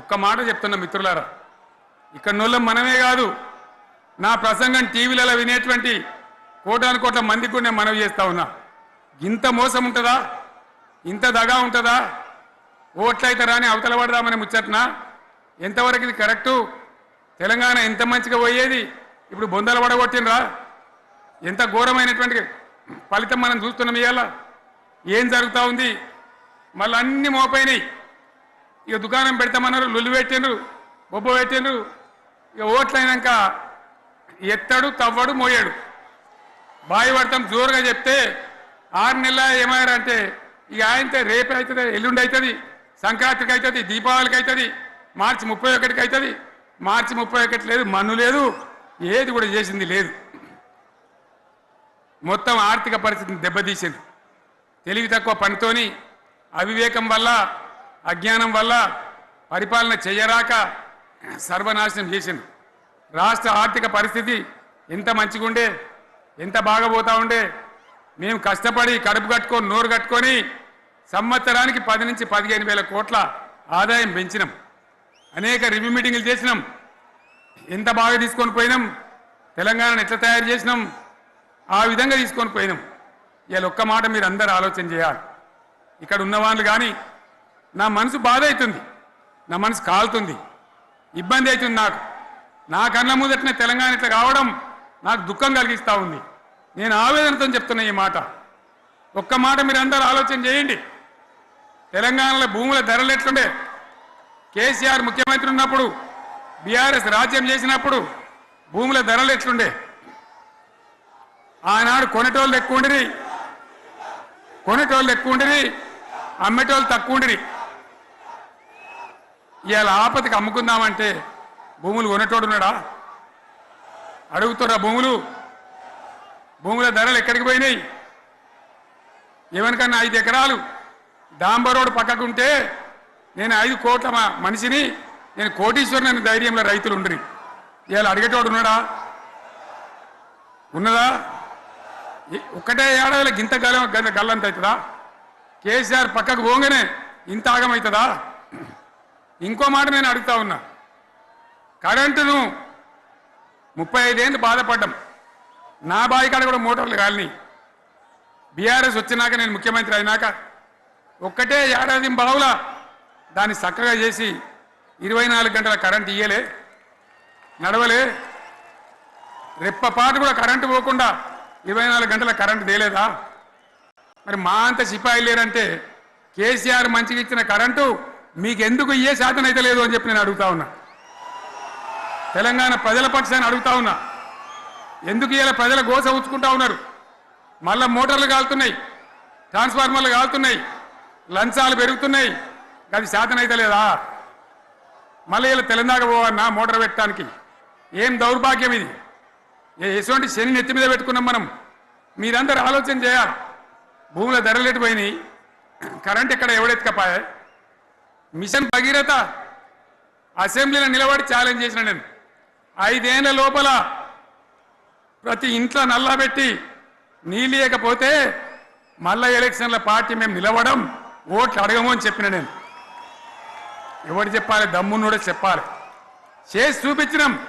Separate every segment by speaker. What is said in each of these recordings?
Speaker 1: ఒక్క మాట చెప్తున్నా మిత్రులారా. ఇక్కడ నోళ్ళం మనమే కాదు నా ప్రసంగం టీవీలలో వినేటువంటి కోటాను కోట్ల మందికి కూడా నేను మనవి చేస్తా ఉన్నా. ఇంత మోసం ఉంటుందా? ఇంత దగా ఉంటుందా? ఓట్లయితే రాని అవతల పడదామని ముచ్చట్నా? ఎంతవరకు ఇది కరెక్టు? తెలంగాణ ఎంత మంచిగా పోయేది? ఇప్పుడు బొందలు పడగొట్టినరా ఎంత ఘోరమైనటువంటి ఫలితం మనం చూస్తున్నాం ఇవాళ? ఏం జరుగుతూ ఉంది? మళ్ళీ అన్ని మోపైనాయి. ఇక దుకాణం పెడతామన్నారు లుల్లు పెట్టినరు బొబ్బ పెట్టినరు ఇక ఓట్లయినాక ఎత్తాడు తవ్వడు మోయాడు. బాయి పడతాం జోరుగా చెప్తే ఆరు నెలల ఏమయ్యారంటే ఇక ఆయనతో రేపు అవుతుంది ఎల్లుండి అవుతుంది సంక్రాంతికి అవుతుంది దీపావళికి అవుతుంది మార్చి ముప్పై ఒకటికి అవుతుంది. మార్చి ముప్పై ఒకటి లేదు మన్ను లేదు ఏది కూడా చేసింది లేదు. మొత్తం ఆర్థిక పరిస్థితిని దెబ్బతీసింది. తెలివి తక్కువ పనితోని అవివేకం వల్ల అజ్ఞానం వల్ల పరిపాలన చెయ్యరాక సర్వనాశనం చేసింది. రాష్ట్ర ఆర్థిక పరిస్థితి ఎంత మంచిగుండే ఎంత బాగా పోతా ఉండే మేము కష్టపడి కడుపు కట్టుకొని నోరు కట్టుకొని సంవత్సరానికి పది నుంచి పదిహేను వేల కోట్ల ఆదాయం పెంచినాం. అనేక రివ్యూ మీటింగ్లు చేసినాం. ఎంత బాగా తీసుకొని పోయినాం తెలంగాణను ఎట్లా తయారు చేసినాం ఆ విధంగా తీసుకొని పోయినాం. ఇవాళ ఒక్క మాట మీరు అందరూ ఆలోచన చేయాలి. ఇక్కడ ఉన్న వాళ్ళు కానీ నా మనసు బాధ అవుతుంది. నా మనసు కాలుతుంది. ఇబ్బంది అవుతుంది నాకు. నా కళ్ళ ముందటనే తెలంగాణ ఇట్లా కావడం నాకు దుఃఖం కలిగిస్తూ ఉంది. నేను ఆవేదనతో చెప్తున్నా ఈ మాట. ఒక్క మాట మీరు అందరూ ఆలోచన చేయండి. తెలంగాణలో భూముల ధరలు ఎట్లుండే? కేసీఆర్ ముఖ్యమంత్రి ఉన్నప్పుడు బీఆర్ఎస్ రాజ్యం చేసినప్పుడు భూముల ధరలు ఎట్లుండే? ఆనాడు కొనేటోళ్ళు ఎక్కువ ఉండిరి. కొనేటోళ్ళు ఎక్కువ ఉండిరి. అమ్మేటోళ్ళు తక్కువ ఉండిరి. ఇవాళ ఆపదకి అమ్ముకుందామంటే భూములు కొనేటోడు ఉన్నాడా? అడుగుతున్నా భూములు. భూముల ధరలు ఎక్కడికి పోయినాయి? ఎవరికన్నా ఐదు ఎకరాలు డాంబర్ రోడ్ పక్కకుంటే నేను ఐదు కోట్ల మనిషిని నేను కోటీశ్వరుని ధైర్యంలో రైతులు ఉండరు. ఇవాళ అడిగేటోడు ఉన్నాడా? ఉన్నదా? ఒక్కటే ఏడాదిలో గింత గల గల్లంత అవుతుందా కేసీఆర్ పక్కకు పోగానే ఇంత ఆగమవుతుందా ఇంకో మాట నేను అడుగుతా ఉన్నా. కరెంటును ముప్పై ఐదేళ్ళు బాధపడ్డాం. నా బావి కాడ కూడా మోటార్లు కాలినాయి బీఆర్ఎస్ వచ్చినాక నేను ముఖ్యమంత్రి అయినాక ఒక్కటే ఏడాది బావుల దాన్ని చక్కగా చేసి ఇరవై నాలుగు గంటల కరెంట్ ఇయ్యలే. నడవలే. రెప్పపాటు కూడా కరెంటు పోకుండా ఇరవై నాలుగు గంటల కరెంటు తేలేదా? మరి మా అంత సిపాయి లేరంటే కేసీఆర్ మంచిగా ఇచ్చిన కరెంటు మీకు ఎందుకు ఏ శాతం అయితే లేదు అని చెప్పి నేను అడుగుతా ఉన్నా. తెలంగాణ ప్రజల పక్షాన్ని అడుగుతా ఉన్నా. ఎందుకు ఇలా ప్రజల గోస ఉంచుకుంటా ఉన్నారు? మళ్ళా మోటార్లు కాలుతున్నాయి ట్రాన్స్ఫార్మర్లు కాలుతున్నాయి లంచాలు పెరుగుతున్నాయి. అది శాతం అయితే లేదా? మళ్ళీ ఇలా తెలంగాణ పోవన్నా మోటార్ పెట్టడానికి ఏం దౌర్భాగ్యం ఇది? ఏ- ఎటువంటి శని నెత్తి మీద పెట్టుకున్నాం మనం? మీరందరూ ఆలోచన చేయాలి. భూముల ధరలు ఎటుపోయినాయి కరెంట్ ఎక్కడ ఎవడెత్తుకపోయా మిషన్ భగీరథ అసెంబ్లీలో నిలబడి ఛాలెంజ్ చేసిన నేను. ఐదేళ్ళ లోపల ప్రతి ఇంట్లో నల్లా పెట్టి నీళ్ళేయకపోతే మళ్ళా ఎలక్షన్ల పార్టీ మేము నిలవడం ఓట్లు అడగము అని చెప్పిన నేను. ఎవడు చెప్పాలి? దమ్మున్నోడే చెప్పాలి. చేసి చూపించినాం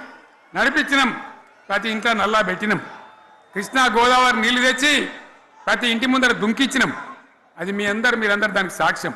Speaker 1: నడిపించినాం ప్రతి ఇంట్లో నల్లా పెట్టినాం. కృష్ణా గోదావరి నీళ్ళు తెచ్చి ప్రతి ఇంటి ముందర దుంకిచ్చినాం. అది మీ అందరు మీరందరు దానికి సాక్ష్యం.